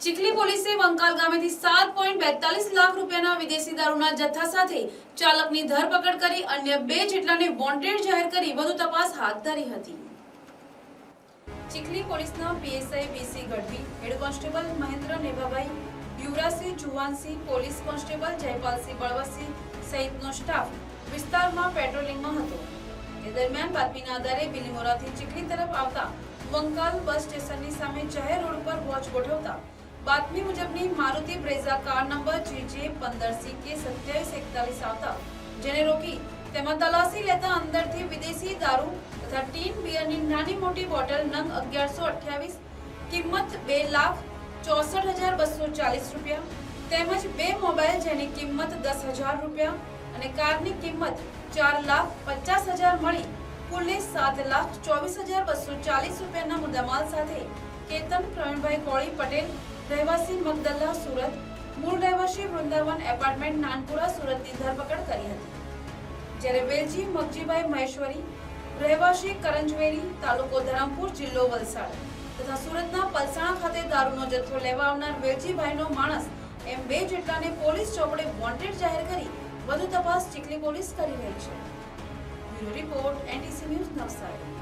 ચીખલી પોલીસે વંકાલ ગામેથી સાત પોઈન્ટ બેતાલીસ લાખ રૂપિયાના વિદેશી દારૂના જથ્થા સાથે ચાલકની ધરપકડ કરી અન્ય બે જેટલાને વોન્ટેડ જાહેર કરી વધુ તપાસ હાથ ધરી હતી. ચીખલી પોલીસના PSI BC Gadhvi, head constable Mahendra Nebhabhai Yuvrajsinh Juvansinh police constable Jaypalsinh Balvatsinh સહિતનો સ્ટાફ વિસ્તારમાં પેટ્રોલિંગમાં હતો. તે દરમિયાન બાતમીના આધારે બિલીમોરાથી ચીખલી તરફ આવતા વંકાલ બસ સ્ટેશનની સામે જાહેર રોડ પર વોચ ગોઠવતા બાતમી મુજબની Maruti Brezza car number GJ પંદર સીકે સત્યાવીસ એકતાલીસ આવતા જેને રોકી તેમાં તલાશી લેતા અંદરથી વિદેશી દારૂ તથા ટીન બિયરની નાની મોટી બોટલ નંગ અગિયારસો અઠ્યાવીસ કિંમત બે લાખ ચોસઠ હજાર બસો ચાલીસ રૂપિયા તેમજ બે મોબાઈલ જેની કિંમત દસ હજાર રૂપિયા અને કારની કિંમત ચાર લાખ પચાસ હજાર મળી કુલે સાત લાખ ચોવીસ હજાર બસો ચાલીસ રૂપિયાના મુદ્દામાલ સાથે કેતન પ્રવીણભાઈ કોળી પટેલ રહેવાસી મગદલ્લા સુરત, મૂળ રહેવાસી વૃંદાવન એપાર્ટમેન્ટ નાનપુરા સુરતની ધરપકડ કરી હતી. જ્યારે વેલજી મગજીભાઈ મહેશ્વરી, રહેવાસી કરંજવેરી તાલુકો ધરમપુર જિલ્લો વલસાડ તથા સુરતના પલસાણા ખાતે દારૂનો જથ્થો લેવા આવનાર વેલજીભાઈનો માણસ એમ બે જેટલાને પોલીસ ચોપડે વોન્ટેડ જાહેર કરી વધુ તપાસ ચીખલી પોલીસ કરી રહી છે. Bureau report NTC news Navsari.